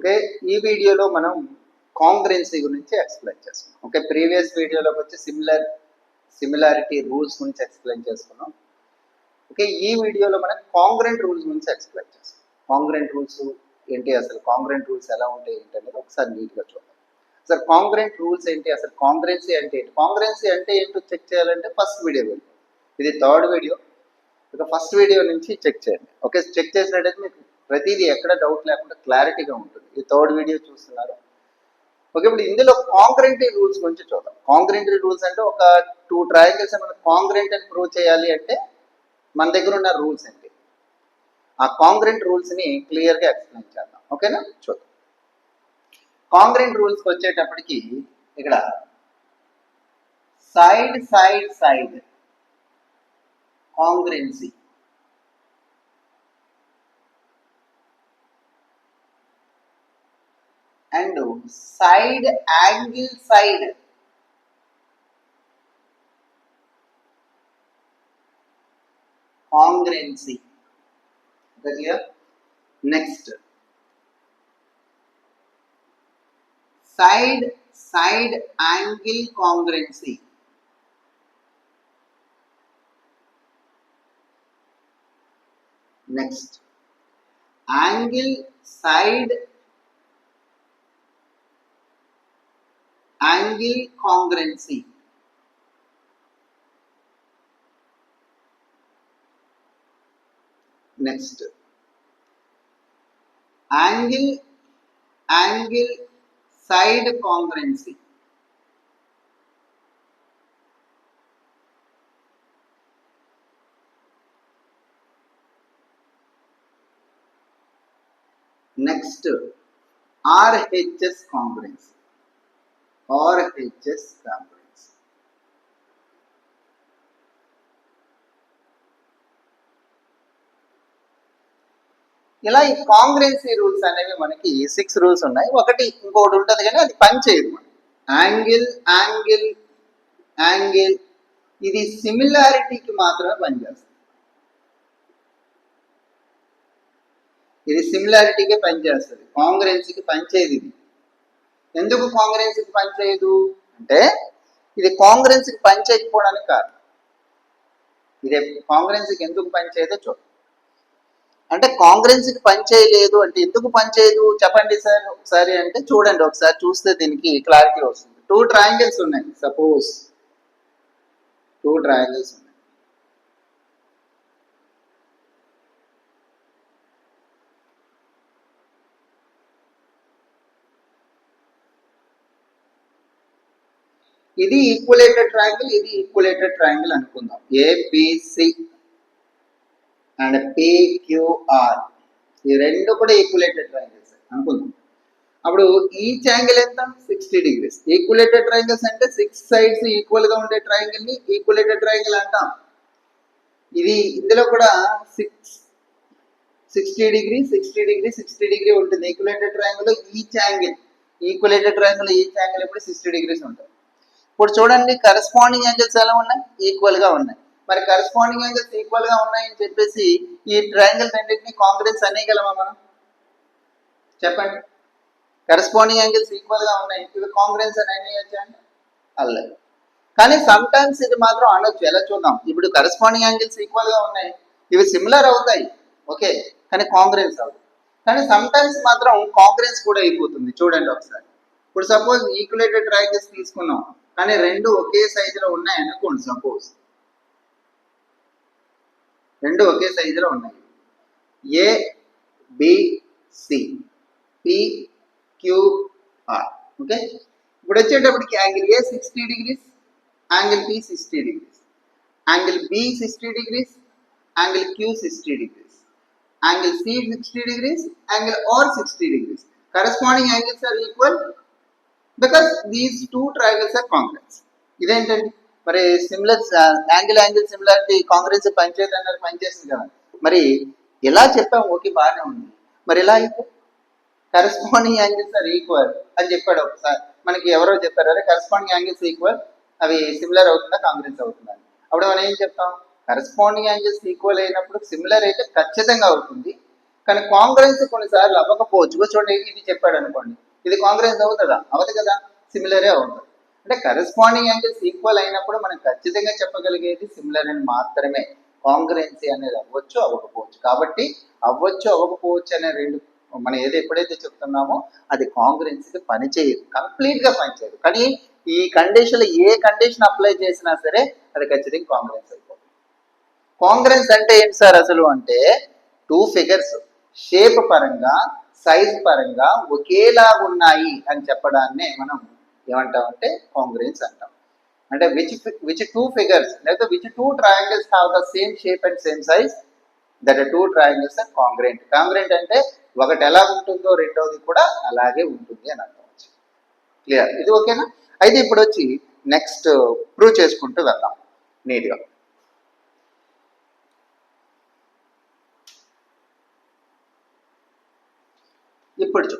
Okay? ఈ వీడియోలో మనం కాంగ్రెన్సీ గురించి ఎక్స్ప్లెయిన్ చేసుకున్నాం ఓకే? ప్రీవియస్ వీడియోలోకి వచ్చి సిమిలర్ సిమిలారిటీ రూల్స్ గురించి ఎక్స్ప్లెయిన్ చేసుకున్నాం ఓకే? ఈ వీడియోలో మనం కాంగ్రెంట్ రూల్స్ గురించి ఎక్స్ప్లెయిన్ చేస్తాం కాంగ్రెంట్ రూల్స్ ఏంటి అసలు? కాంగ్రెంట్ రూల్స్ ఎలా ఉంటాయి ఏంటి అనేది ఒకసారి నీట్గా చూద్దాం. సార్ కాంగ్రెంట్ రూల్స్ ఏంటి? అసలు కాంగ్రెన్సీ అంటే ఏంటి? కాంగ్రెన్సీ అంటే ఏంటో చెక్ చేయాలంటే ఫస్ట్ వీడియో వెళ్ళి. ఇది థర్డ్ వీడియో ఇక ఫస్ట్ వీడియో నుంచి చెక్ చేయండి. ఓకే? చెక్ చేసినట్టయితే మీకు ప్రతిదీ ఎక్కడ డౌట్ లేకుండా క్లారిటీగా ఉంటుంది. ఇది థర్డ్ వీడియో చూస్తున్నారు. ఓకే ఇప్పుడు ఇందులో కాంగ్రెంటరీ రూల్స్ గురించి చూద్దాం. కాంగ్రెంటరీ రూల్స్ అంటే ఒక టూ ట్రయాంగిల్స్ మనం కాంక్రెంట్ అని ప్రూవ్ చేయాలి అంటే మన దగ్గర ఉన్న రూల్స్ ఏంటి? ఆ కాంక్రెంట్ రూల్స్ని క్లియర్గా ఎక్స్ప్లెయిన్ చేద్దాం. ఓకేనా చూద్దాం. కాంక్రెంట్ రూల్స్ వచ్చేటప్పటికి ఇక్కడ side side side congruency and side angle side congruency. Okay, clear? Next. Side side angle congruency. Next. Angle side angle congruency. Next, angle, angle side congruency. Next, RHS congruency. RHS complex. ఇలా ఈ కాంగ్రెన్సీ rules అనేవి మనకి six rules ఉన్నాయి. ఒకటి ఇంకోటి ఉంటుంది కానీ అది పనిచేయదు మనం యాంగిల్ యాంగిల్ యాంగిల్. ఇది సిమిలారిటీకి మాత్రమే పనిచేస్తుంది. ఇది సిమిలారిటీకే పనిచేస్తుంది. కాంగ్రెన్సీకి పనిచేయదు ఇది. ఎందుకు కాంగ్రెన్సీకి పనిచేయదు? అంటే ఇది కాంగ్రెన్సీకి పనిచేయకపోవడానికి కాదు ఇది కాంగ్రెన్సీకి ఎందుకు పనిచేయదో చూడండి అంటే కాంగ్రెన్సీకి పనిచేయలేదు అంటే ఎందుకు పనిచేయదు? చెప్పండి సార్ ఒకసారి అంటే చూడండి ఒకసారి చూస్తే దీనికి క్లారిటీ వస్తుంది. టూ ట్రయాంగిల్స్ ఉన్నాయి సపోజ్ టూ ట్రయాంగిల్స్ ఇది ఈక్వలేటెడ్ ట్రయాంగిల్ ఇది ఈక్వలేటెడ్ ట్రయాంగిల్ అనుకుందాం. ఏబిసి అండ్ పిక్యూఆర్ ఈ రెండు కూడా ఈక్వలేటెడ్ ట్రయాంగిల్స్ అనుకుందాం. అప్పుడు ఈచ్ యాంగిల్ ఎంత? సిక్స్టీ డిగ్రీస్ ఈక్వలేటెడ్ ట్రయాంగిల్స్ అంటే సిక్స్ సైడ్స్ ఈక్వల్గా ఉండే ట్రయాంగిల్ని ఈక్వలేటెడ్ ట్రయాంగిల్ అంటాం. ఇది ఇందులో కూడా six sixty degree sixty degree sixty degree ఉంటుంది. ఈక్వలేటెడ్ ట్రయాంగిల్ ఈ each angle equilateral triangle each angle sixty degrees ఉంటాయి ఇప్పుడు చూడండి కరస్పాండింగ్ యాంగిల్స్ ఎలా ఉన్నాయి? ఈక్వల్గా ఉన్నాయి. మరి కరస్పాండింగ్ యాంగిల్స్ ఈక్వల్గా ఉన్నాయని చెప్పేసి ఈ ట్రయాంగిల్ రెండింటిని కాంగ్రెన్స్ అనేయగలమా మనం? చెప్పండి. కరెస్పాండింగ్ యాంగిల్స్ ఈక్వల్గా ఉన్నాయి. ఇవి కాంగ్రెన్స్ అని అనేయచ్చా అంటే అల్లదు కానీ సమ్ టైమ్స్ ఇది మాత్రం అనొచ్చు. ఎలా చూద్దాం? ఇప్పుడు కరస్పాండింగ్ యాంగిల్స్ ఈక్వల్గా ఉన్నాయి. ఇవి సిమిలర్ అవుతాయి. ఓకే. కానీ కాంగ్రెన్స్ అవుతుంది కానీ సమ్ టైమ్స్ మాత్రం కాంగ్రెన్స్ కూడా అయిపోతుంది. చూడండి ఒకసారి. ఇప్పుడు సపోజ్ ఈక్యులేటెడ్ ట్రయాంగిల్స్ తీసుకున్నాం. కానీ రెండు ఒకే సైజులో ఉన్నాయి అనుకోండి సపోజ్ రెండు ఒకే సైజులో ఉన్నాయి. A BC P QR okay ఇప్పుడు వచ్చేటప్పటికి angle A sixty degrees angle B sixty degrees angle B sixty degrees angle Q sixty degrees angle C sixty degrees angle R sixty degrees corresponding angles are equal because these two triangles are congruent ఇదేంటండి? మరి similar angle angle similarity congruence పనిచేయదు అన్నారు పనిచేసింది కదా. మరి ఎలా చెప్పాం? Okay బాగానే ఉంది. మరి ఎలా అయితే కరెస్పాండింగ్ యాంగిల్స్ ఆర్ ఈక్వల్ అని చెప్పాడు ఒకసారి. మనకి ఎవరో చెప్పారు అరే కరెస్పాండింగ్ యాంగిల్స్ ఈక్వల్ అవి సిమిలర్ అవుతుందా కాంగ్రెస్ అవుతుందా? అప్పుడు మనం ఏం చెప్తాం? కరెస్పాండింగ్ యాంగిల్స్ ఈక్వల్ అయినప్పుడు సిమిలర్ అయితే ఖచ్చితంగా అవుతుంది. కానీ కాంగ్రెస్ కొన్నిసార్లు అవ్వకపోవచ్చు. చూడండి ఇది చెప్పాడు అనుకోండి. ఇది కాంగ్రెస్ అవుతుందా? అవదు కదా. సిమిలరే అవుతుంది. అంటే కరెస్పాండింగ్ యాంగిల్స్ ఈక్వల్ అయినప్పుడు మనం ఖచ్చితంగా చెప్పగలిగేది సిమిలర్ అని మాత్రమే. కాంగ్రెన్సీ అనేది అవ్వచ్చు అవ్వకపోవచ్చు. కాబట్టి అవ్వచ్చు అవ్వకపోవచ్చు అనే రెండు మనం ఏది ఎప్పుడైతే చెప్తున్నామో అది కాంగ్రెన్సీకి పనిచేయదు. కంప్లీట్గా పనిచేయదు. కానీ ఈ కండిషన్ ఏ కండిషన్ అప్లై చేసినా సరే అది ఖచ్చితంగా కాంగ్రెన్స్ అయిపోతుంది. కాంగ్రెన్స్ అంటే ఏంటి సార్ అసలు అంటే టూ ఫిగర్స్ షేప్ పరంగా సైజ్ పరంగా ఒకేలా ఉన్నాయి అని చెప్పడాన్నే మనం ఏమంటామంటే కాంగ్రెన్స్ అంటాం. అంటే విచ్ విచ్ టూ ఫిగర్స్ లేకపోతే which two triangles have the same shape and same size that two triangles and congruent congruent అంటే ఒకటి ఎలా ఉంటుందో రెండవది కూడా అలాగే ఉంటుంది అని అర్థం క్లియర్ ఇది ఓకేనా? అయితే ఇప్పుడు వచ్చి నెక్స్ట్ ప్రూవ్ చేసుకుంటూ వెళ్దాం. నీట్గా. ఇప్పుడు చూ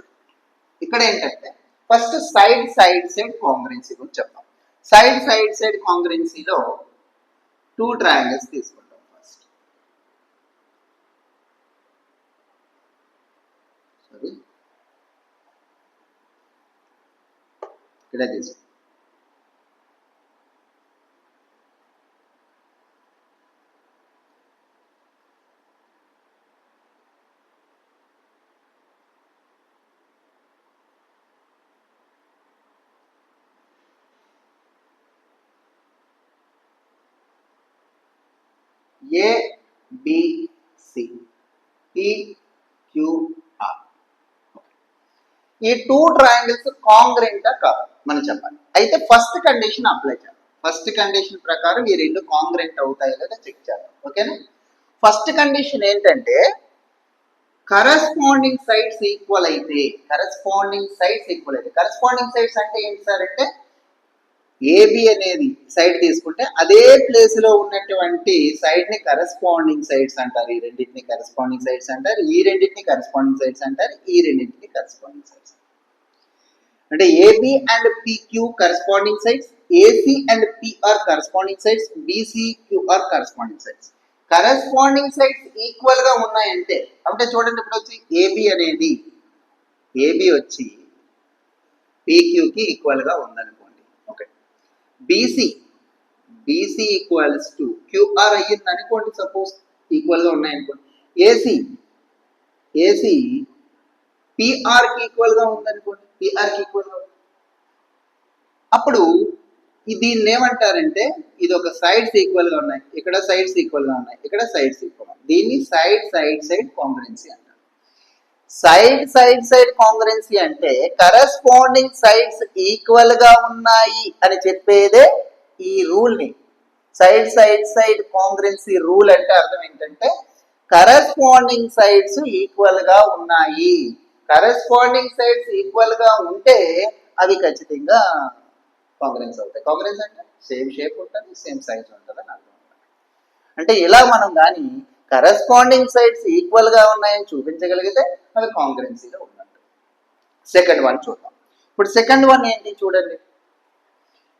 ఇక్కడ ఏంటంటే first side side side congruency గురించి చెప్తాం సైడ్ సైడ్ సైడ్ కాంగ్రెన్సీలో టూ ట్రయాంగిల్స్ తీసుకుంటాం ఫస్ట్ సారీ ఇక్కడ తీసుకుంటాం ఏ బిసి పిక్యూఆర్ ఈ టూ ట్రయాంగిల్స్ కాంగ్రెంటా కాదు మనం చెప్పాలి. అయితే ఫస్ట్ కండిషన్ అప్లై చేయాలి. ఫస్ట్ కండిషన్ ప్రకారం ఈ రెండు కాంగ్రెంట్ అవుతాయి లేదా చెక్ చేద్దాం ఓకేనా ఫస్ట్ కండిషన్ ఏంటంటే కరస్పాండింగ్ సైడ్స్ ఈక్వల్ అయితే కరస్పాండింగ్ సైడ్స్ ఈక్వల్ అయితే కరస్పాండింగ్ సైడ్స్ అంటే ఏంటి సార్ అంటే ఏబి అనేది సైడ్ తీసుకుంటే అదే ప్లేస్లో ఉన్నటువంటి సైడ్ని కరస్పాండింగ్ సైడ్స్ అంటారు. ఈ రెండింటిని కరస్పాండింగ్ సైడ్స్ అంటారు. ఈ రెండింటిని కరస్పాండింగ్ సైడ్స్ అంటారు. ఈ రెండింటిని కరస్పాండింగ్ సైడ్స్ అంటే AB and PQ corresponding sides AC and PR corresponding sides BC QR corresponding sides corresponding sides ఈక్వల్గా ఉన్నాయంటే అంటే చూడండి ఇప్పుడు వచ్చి ఏబి అనేది ఏబి వచ్చి పిక్యూకి ఈక్వల్గా ఉందనుకోండి BC BC equals to QR అయ్యింది అనుకోండి సపోజ్ ఈక్వల్గా ఉన్నాయనుకోండి ఏసీ ఏసీ పిఆర్కి ఈక్వల్గా ఉందనుకోండి పిఆర్కి ఈక్వల్గా ఉంది. అప్పుడు దీన్ని ఏమంటారంటే ఇది ఒక సైడ్స్ ఈక్వల్గా ఉన్నాయి. ఇక్కడ సైడ్స్ ఈక్వల్గా ఉన్నాయి. ఇక్కడ సైడ్స్ ఈక్వల్ దీన్ని సైడ్ సైడ్ సైడ్ కాంగ్రెన్సీ అంటారు. సైడ్ సైడ్ సైడ్ కాంగ్రెన్సీ అంటే కరస్పాండింగ్ సైడ్స్ ఈక్వల్గా ఉన్నాయి అని చెప్పేదే ఈ రూల్ని side side side congruency rule అంటే అర్థం ఏంటంటే కరస్పాండింగ్ సైడ్స్ ఈక్వల్గా ఉన్నాయి. కరస్పాండింగ్ సైడ్స్ ఈక్వల్గా ఉంటే అవి ఖచ్చితంగా కాంగ్రెన్స్ అవుతాయి. కాంగ్రెన్స్ అంటే సేమ్ షేప్ ఉంటుంది సేమ్ సైజ్ ఉంటుంది అని అర్థం. అంటే ఇలా మనం కానీ కరస్పాండింగ్ సైడ్స్ ఈక్వల్గా ఉన్నాయని చూపించగలిగితే అది కాంగ్రెన్సీలో ఉన్నట్టు. సెకండ్ వన్ చూద్దాం. ఇప్పుడు సెకండ్ వన్ ఏంటి చూడండి.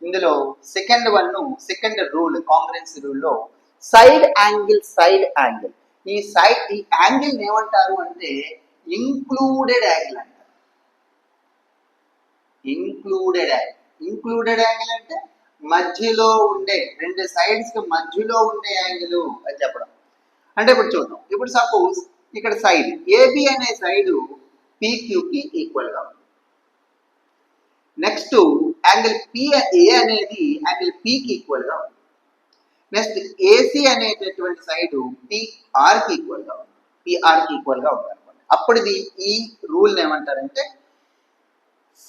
ఇందులో second one second rule congruency రూల్లో side angle side angle ఈ సైడ్ ఈ యాంగిల్ ఏమంటారు అంటే ఇంక్లూడెడ్ యాంగిల్ అంటారు ఇంక్లూడెడ్ యాంగిల్ ఇంక్లూడెడ్ యాంగిల్ అంటే మధ్యలో ఉండే రెండు సైడ్స్కి మధ్యలో ఉండే యాంగిల్ అని చెప్పడం. అంటే ఇప్పుడు చూద్దాం. ఇప్పుడు సపోజ్ ఇక్కడ సైడ్ ఏబి అనే సైడ్కి ఈక్వల్గా ఉంది. నెక్స్ట్ యాంగిల్ పి ఏ అనేది యాంగిల్ పీకి ఈక్వల్గా ఉంది. నెక్స్ట్ ఏసీ అనేటటువంటి సైడ్ పిఆర్కి కి ఈక్వల్గా ఉంది. పిఆర్కి కి ఈక్వల్గా ఉంది అనుకోండి. అప్పుడు ఈ రూల్ ఏమంటారంటే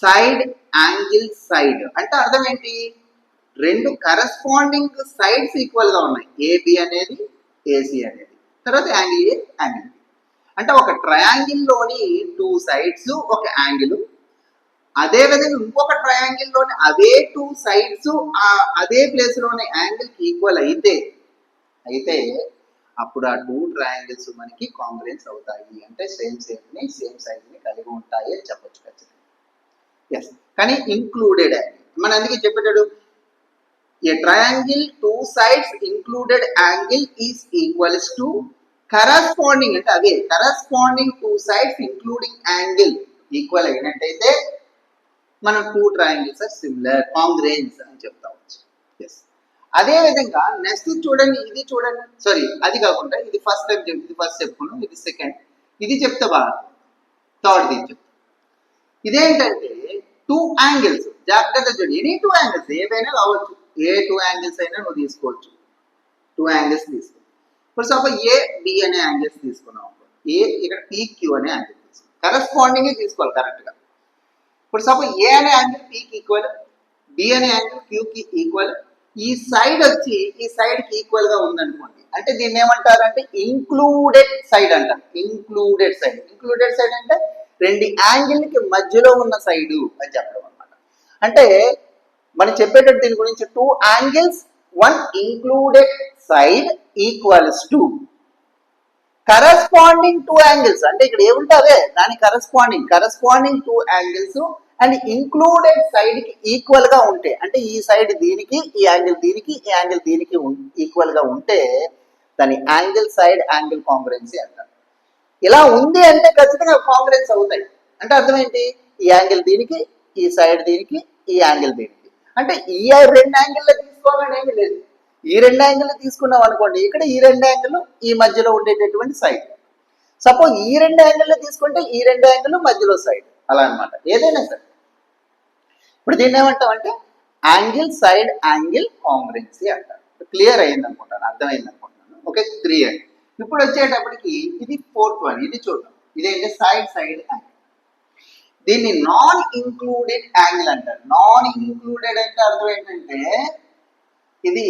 సైడ్ యాంగిల్ సైడ్ అంటే అర్థం ఏంటి? రెండు కరస్పాండింగ్ సైడ్స్ ఈక్వల్గా ఉన్నాయి. ఏబి అనేది ఏసీ అనేది. తర్వాత యాంగిల్ ఏ యాంగిల్ బి అంటే ఒక ట్రయాంగిల్లోని టూ సైడ్స్ ఒక యాంగిల్ అదే విధంగా ఇంకొక ట్రయాంగిల్లోని అదే టూ సైడ్స్ ఆ అదే ప్లేస్లోని యాంగిల్కి యాంగిల్ ఈక్వల్ అయితే అయితే అప్పుడు ఆ టూ ట్రయాంగిల్స్ మనకి కాంగ్రెన్స్ అవుతాయి. అంటే సేమ్ సేమ్ని సేమ్ సైజ్ని కలిగి ఉంటాయి అని చెప్పొచ్చు ఖచ్చితంగా. ఎస్ కానీ ఇంక్లూడెడ్ యాంగిల్ మన అందుకే చెప్పేటాడు A triangle two sides included angle is equals to corresponding అంటే అదే corresponding two sides including angle equal అయినట్టయితే మనం two triangles are similar congruence అని చెప్తావచ్చు ఎస్ అదే విధంగా నెక్స్ట్ చూడండి ఇది చూడండి సారీ అది కాకుండా ఇది ఫస్ట్ టైం ఇది ఫస్ట్ చెప్పుకున్నాం ఇది సెకండ్ ఇది చెప్తే బాగా థర్డ్ ఇది చెప్తా. ఇదేంటంటే టూ యాంగిల్స్ జాగ్రత్తగా చూడండి ఎనీ టూ యాంగిల్స్ ఏవైనా కావచ్చు. ఏ టూ యాంగిల్స్ అయినా నువ్వు తీసుకోవచ్చు. టూ యాంగిల్స్ తీసుకోవచ్చు ఇప్పుడు సపోజ్ ఏ బి అనే యాంగిల్స్ తీసుకున్నాం ఏ ఇక్కడ పీక్యూ అనే యాంగిల్ తీసుకున్నాం. కరెస్పాండింగ్ తీసుకోవాలి కరెక్ట్గా ఇప్పుడు సపోజ్ ఏ అనే యాంగిల్ పీకి ఈక్వల్ బి అనే యాంగిల్ క్యూకి ఈక్వల్ ఈ సైడ్ వచ్చి ఈ సైడ్కి ఈక్వల్గా ఉందనుకోండి. అంటే దీన్ని ఏమంటారు అంటే ఇంక్లూడెడ్ సైడ్ అంటారు ఇంక్లూడెడ్ సైడ్ ఇంక్లూడెడ్ సైడ్ అంటే రెండు యాంగిల్కి మధ్యలో ఉన్న సైడ్ అని చెప్పడం అనమాట అంటే మనం చెప్పేటట్టు దీని గురించి two angles one included side equals to corresponding two angles అంటే ఇక్కడ ఏముంటావే దాని corresponding corresponding two angles and included సైడ్కి ఈక్వల్గా ఉంటే అంటే ఈ సైడ్ దీనికి ఈ యాంగిల్ దీనికి ఈ యాంగిల్ దీనికి ఈక్వల్గా ఉంటే దాని యాంగిల్ సైడ్ యాంగిల్ కాంగ్రెన్సీ అంటారు. ఇలా ఉంది అంటే ఖచ్చితంగా కాంగ్రెన్స్ అవుతాయి. అంటే అర్థం ఏంటి? ఈ యాంగిల్ దీనికి ఈ సైడ్ దీనికి ఈ యాంగిల్ దీనికి. అంటే ఈ రెండు యాంగిల్ తీసుకోవాలని ఏమీ లేదు. ఈ రెండు యాంగిల్ తీసుకున్నాం అనుకోండి ఇక్కడ ఈ రెండు యాంగిల్ ఈ మధ్యలో ఉండేటటువంటి సైడ్ సపోజ్ ఈ రెండు యాంగిల్ తీసుకుంటే ఈ రెండు యాంగిల్ మధ్యలో సైడ్ అలా అన్నమాట. ఏదైనా సరే. ఇప్పుడు దీన్ని ఏమంటాం అంటే యాంగిల్ సైడ్ యాంగిల్ కాంగ్రెన్సీ అంటారు. క్లియర్ అయింది అనుకుంటాను అర్థమైంది అనుకుంటాను ఓకే త్రీ అండి ఇప్పుడు వచ్చేటప్పటికి ఇది ఫోర్త్ వన్ ఇది చూద్దాం. ఇదేంటి? సైడ్ సైడ్ యాంగిల్ దీన్ని నాన్ ఇంక్లూడెడ్ యాంగిల్ అంటారు. నాన్ ఇంక్లూడెడ్ అంటే అర్థం ఏంటంటే ఇది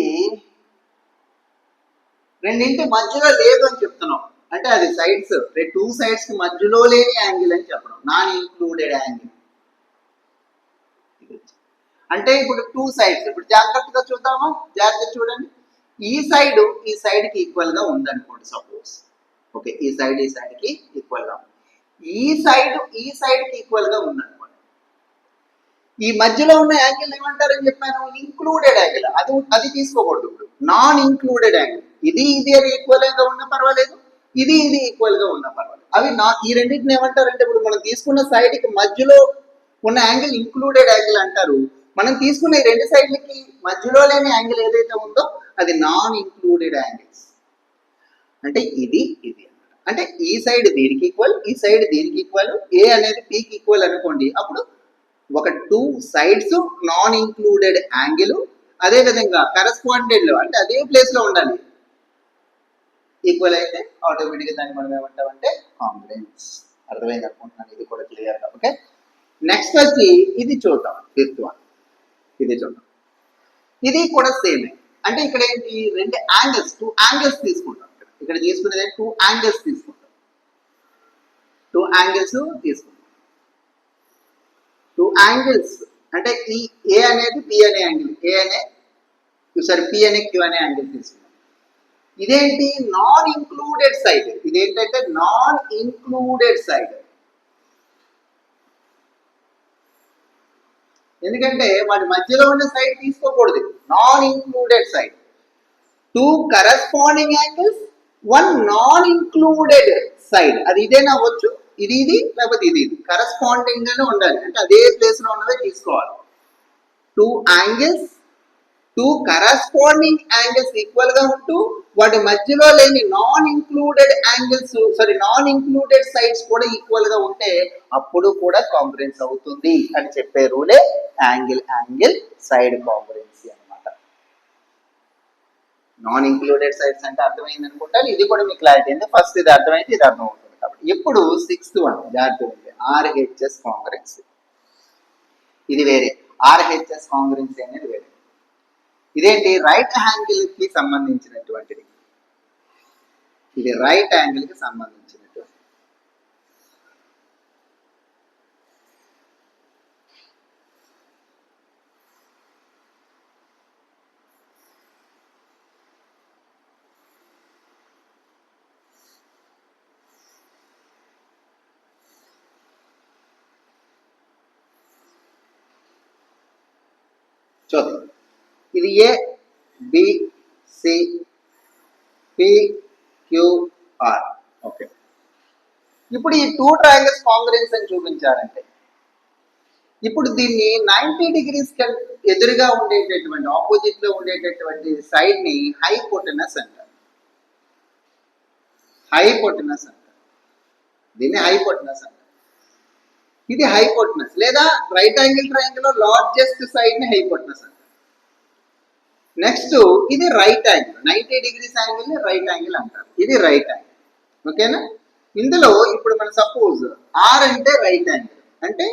రెండింటి మధ్యలో లేదు అని చెప్తున్నాం. అంటే అది సైడ్స్ టూ సైడ్స్కి మధ్యలో లేని యాంగిల్ అని చెప్పడం. నాన్ ఇంక్లూడెడ్ యాంగిల్ అంటే ఇప్పుడు టూ సైడ్స్ ఇప్పుడు జాగ్రత్తగా చూద్దామా? జాగ్రత్త చూడండి. ఈ సైడ్ ఈ సైడ్కి ఈక్వల్గా ఉందనుకోండి సపోజ్ ఓకే ఈ సైడ్ ఈ సైడ్కి ఈక్వల్గా ఉంది. ఈ సైడ్ ఈ సైడ్కి ఈక్వల్గా ఉందనుకోండి. ఈ మధ్యలో ఉన్న యాంగిల్ ఏమంటారని చెప్పాను? ఇంక్లూడెడ్ యాంగిల్ అది అది తీసుకోకూడదు ఇప్పుడు. నాన్ ఇంక్లూడెడ్ యాంగిల్ ఇది ఇది అది ఈక్వల్గా ఉన్నా పర్వాలేదు. ఇది ఇది ఈక్వల్గా ఉన్నా పర్వాలేదు. అవి నా ఈ రెండింటిని ఏమంటారంటే ఇప్పుడు మనం తీసుకున్న సైడ్కి మధ్యలో ఉన్న యాంగిల్ ఇంక్లూడెడ్ యాంగిల్ అంటారు. మనం తీసుకున్న ఈ రెండు సైడ్లకి మధ్యలో లేని యాంగిల్ ఏదైతే ఉందో అది నాన్ ఇంక్లూడెడ్ యాంగిల్స్ అంటే ఇది ఇది అంటే ఈ సైడ్ దీనికి ఈక్వల్ ఈ సైడ్ దీనికి ఈక్వల్ ఏ అనేది పీకి ఈక్వల్ అనుకోండి అప్పుడు ఒక two sides non included angle అదే విధంగా కరస్పాండెడ్లో అంటే అదే ప్లేస్లో ఉండాలి. ఈక్వల్ అయితే ఆటోమేటిక్గా దాన్ని మనం ఏమంటామంటే కాంగ్రెన్స్ అర్థమైంది అనుకుంటున్నాను ఇది కూడా క్లియర్ ఓకే నెక్స్ట్ వచ్చి ఇది చూద్దాం ఫిఫ్త్ వన్ ఇది చూద్దాం. ఇది కూడా సేమ్ అంటే ఇక్కడ ఏంటి? రెండు యాంగిల్స్ టూ యాంగిల్స్ తీసుకుంటాం ఇక్కడ. ఇక్కడ తీసుకునేది టూ యాంగిల్స్ తీసుకుంటాం. టూ యాంగిల్స్ తీసుకుంటాం. టూ యాంగిల్స్ అంటే ఈ ఏ అనేది పి అనే యాంగిల్ ఏ అనే సారీ పి అనే క్యూ అనే యాంగిల్ తీసుకున్నాం ఇదేంటి? నాన్ ఇంక్లూడెడ్ సైడ్ ఇదేంటంటే నాన్ ఇంక్లూడెడ్ సైడ్ ఎందుకంటే వాటి మధ్యలో ఉన్న సైడ్ తీసుకోకూడదు. Non included side two corresponding angles one non included side అది ఇదేనా అవ్వచ్చు? ఇది ఇది లేకపోతే ఇది ఇది కరస్పాండింగ్ గానే ఉండాలి. అంటే అదే ప్లేస్లో ఉన్నదే తీసుకోవాలి. Two angles two corresponding angles ఈక్వల్గా ఉంటూ వాటి మధ్యలో లేని non included angles sorry non included sides కూడా ఈక్వల్గా ఉంటే అప్పుడు కూడా కాంగ్రెన్స్ అవుతుంది అని చెప్పే రూలే యాంగిల్ యాంగిల్ సైడ్ కాంగ్రెన్సీ అన్నమాట. నాన్ ఇంక్లూడెడ్ సైడ్స్ అంటే అర్థమైంది అనుకుంటాను. ఇది కూడా మీకు క్లారిటీ అయింది ఫస్ట్ ఇది అర్థమైతే ఇది అర్థం కాబట్టి ఇప్పుడు సిక్స్త్ వన్ జాగ్రత్త ఉంది ఆర్హెచ్ఎస్ కాంగ్రెన్స్ ఇది వేరే. ఆర్హెచ్ఎస్ కాంగ్రెన్స్ అనేది వేరే. ఇదేంటి? రైట్ యాంగిల్కి సంబంధించినటువంటిది. ఇది రైట్ యాంగిల్కి సంబంధించింది చూద్దాం ఇది A B C P okay. ఇప్పుడు ఈ టూ ట్రయాంగిల్స్ కాంగ్రెన్స్ అని చూపించారంటే ఇప్పుడు దీన్ని నైంటీ డిగ్రీస్ ఎదురుగా ఉండేటటువంటి ఆపోజిట్లో ఉండేటటువంటి సైడ్ని హైపోటనస్ అంటారు హైపోటనస్ అంటారు దీన్ని హైపోటనస్ అంటారు ఇది హైపోటనస్ లేదా రైట్ యాంగిల్ ట్రయాంగిల్లో లార్జెస్ట్ సైడ్ని హైపోటనస్ అంటారు. నెక్స్ట్ ఇది రైట్ యాంగిల్ నైంటీ డిగ్రీస్ యాంగిల్ని రైట్ యాంగిల్ అంటారు. ఇది రైట్ యాంగిల్ ఓకేనా? ఇందులో ఇప్పుడు మన సపోజ్ ఆర్ అంటే రైట్ యాంగిల్ అంటే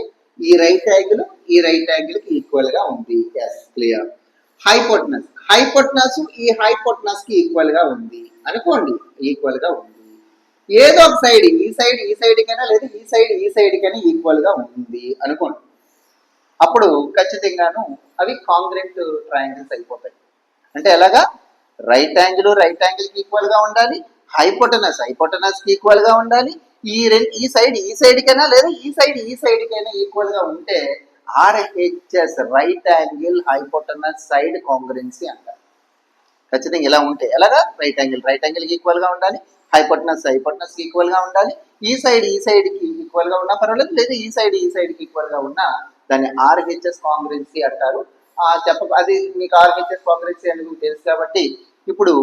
ఈ రైట్ యాంగిల్ ఈ రైట్ యాంగిల్కి ఈక్వల్గా ఉంది. ఎస్ క్లియర్ హైపోటనస్ హైపోటనస్ ఈ హైపోటనస్కి ఈక్వల్గా ఉంది. అనుకోండి ఈక్వల్గా ఉంది. ఏదో ఒక సైడ్ ఈ సైడ్ ఈ సైడ్ కైనా లేదా ఈ సైడ్ ఈ సైడ్ కైనా ఈక్వల్గా ఉంది అనుకోండి. అప్పుడు ఖచ్చితంగాను అవి కాంగ్రెంట్ ట్రయాంగిల్స్ అయిపోతాయి. అంటే ఎలాగా? రైట్ యాంగిల్ రైట్ యాంగిల్ ఈక్వల్గా ఉండాలి. హైపోటనస్ హైపోటనస్కి ఈక్వల్గా ఉండాలి. ఈ రెండు ఈ సైడ్ ఈ సైడ్ కైనా లేదా ఈ సైడ్ ఈ సైడ్ కైనా ఈక్వల్గా ఉంటే RHS right angle hypotenuse side congruency అంటారు. ఖచ్చితంగా ఇలా ఉంటే ఎలాగా? రైట్ యాంగిల్ రైట్ యాంగిల్కి ఈక్వల్గా ఉండాలి. హైపోటనస్ హైపోటనస్ ఈక్వల్గా ఈక్వల్గా ఉండాలి. ఈ సైడ్ ఈ సైడ్కి ఈక్వల్గా ఉన్నా పర్వాలేదు. లేదా ఈ సైడ్ ఈ సైడ్కి ఈక్వల్గా ఉన్నా దాన్ని ఆర్హెచ్ఎస్ కాంగ్రెన్సీ అంటారు. ఆ చెప్ప అది మీకు ఆర్హెచ్ఎస్ కాంగ్రెన్సీ అని మీకు తెలుసు కాబట్టి ఇప్పుడు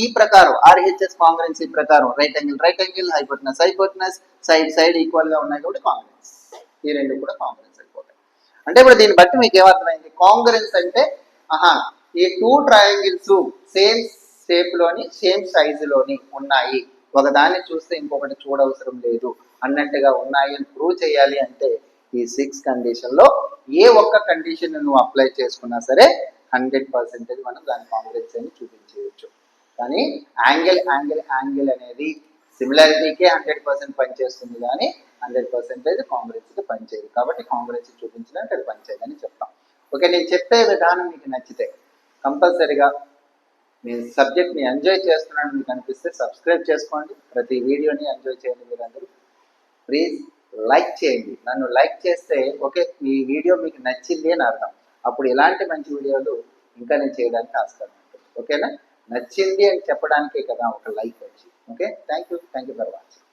ఈ ప్రకారం ఆర్హెచ్ఎస్ కాంగ్రెన్సీ ప్రకారం right angle right angle hypotenuse hypotenuse side side ఈక్వల్గా ఉన్నాయి కాబట్టి కాంగ్రెన్స్ ఈ రెండు కూడా కాంగ్రెన్స్ అయిపోతాయి. అంటే ఇప్పుడు దీన్ని బట్టి మీకు ఏమర్థమైంది? కాంగ్రెన్స్ అంటే ఆహా ఈ టూ ట్రయాంగిల్స్ సేమ్ షేప్లోని సేమ్ సైజు లోని ఉన్నాయి. ఒకదాన్ని చూస్తే ఇంకొకటి చూడవసరం లేదు. అన్నట్టుగా ఉన్నాయి అని ప్రూవ్ చేయాలి అంటే ఈ సిక్స్ కండిషన్లో ఏ ఒక్క కండిషన్ నువ్వు అప్లై చేసుకున్నా సరే హండ్రెడ్ పర్సెంటేజ్ మనం దాని కాంగ్రెస్ అని చూపించవచ్చు కానీ యాంగిల్ యాంగిల్ యాంగిల్ అనేది సిమిలారిటీకే హండ్రెడ్ పర్సెంట్ పనిచేస్తుంది కానీ హండ్రెడ్ పర్సెంటేజ్ కాంగ్రెస్కి పనిచేయదు. కాబట్టి కాంగ్రెస్ చూపించడానికి అది పనిచేయదని చెప్తాం. ఓకే నేను చెప్పే విధానం మీకు నచ్చితే కంపల్సరిగా మీ సబ్జెక్ట్ని ఎంజాయ్ చేస్తున్నాను మీకు అనిపిస్తే సబ్స్క్రైబ్ చేసుకోండి. ప్రతి వీడియోని ఎంజాయ్ చేయండి మీరందరూ. ప్లీజ్ లైక్ చేయండి. నన్ను లైక్ చేస్తే ఓకే ఈ వీడియో మీకు నచ్చింది అని అర్థం. అప్పుడు ఇలాంటి మంచి వీడియోలు ఇంకా నేను చేయడానికి ఆస్కారం ఉంటుంది. ఓకేనా? నచ్చింది అని చెప్పడానికే కదా ఒక లైక్ వచ్చి. Okay? Thank you thank you for watching.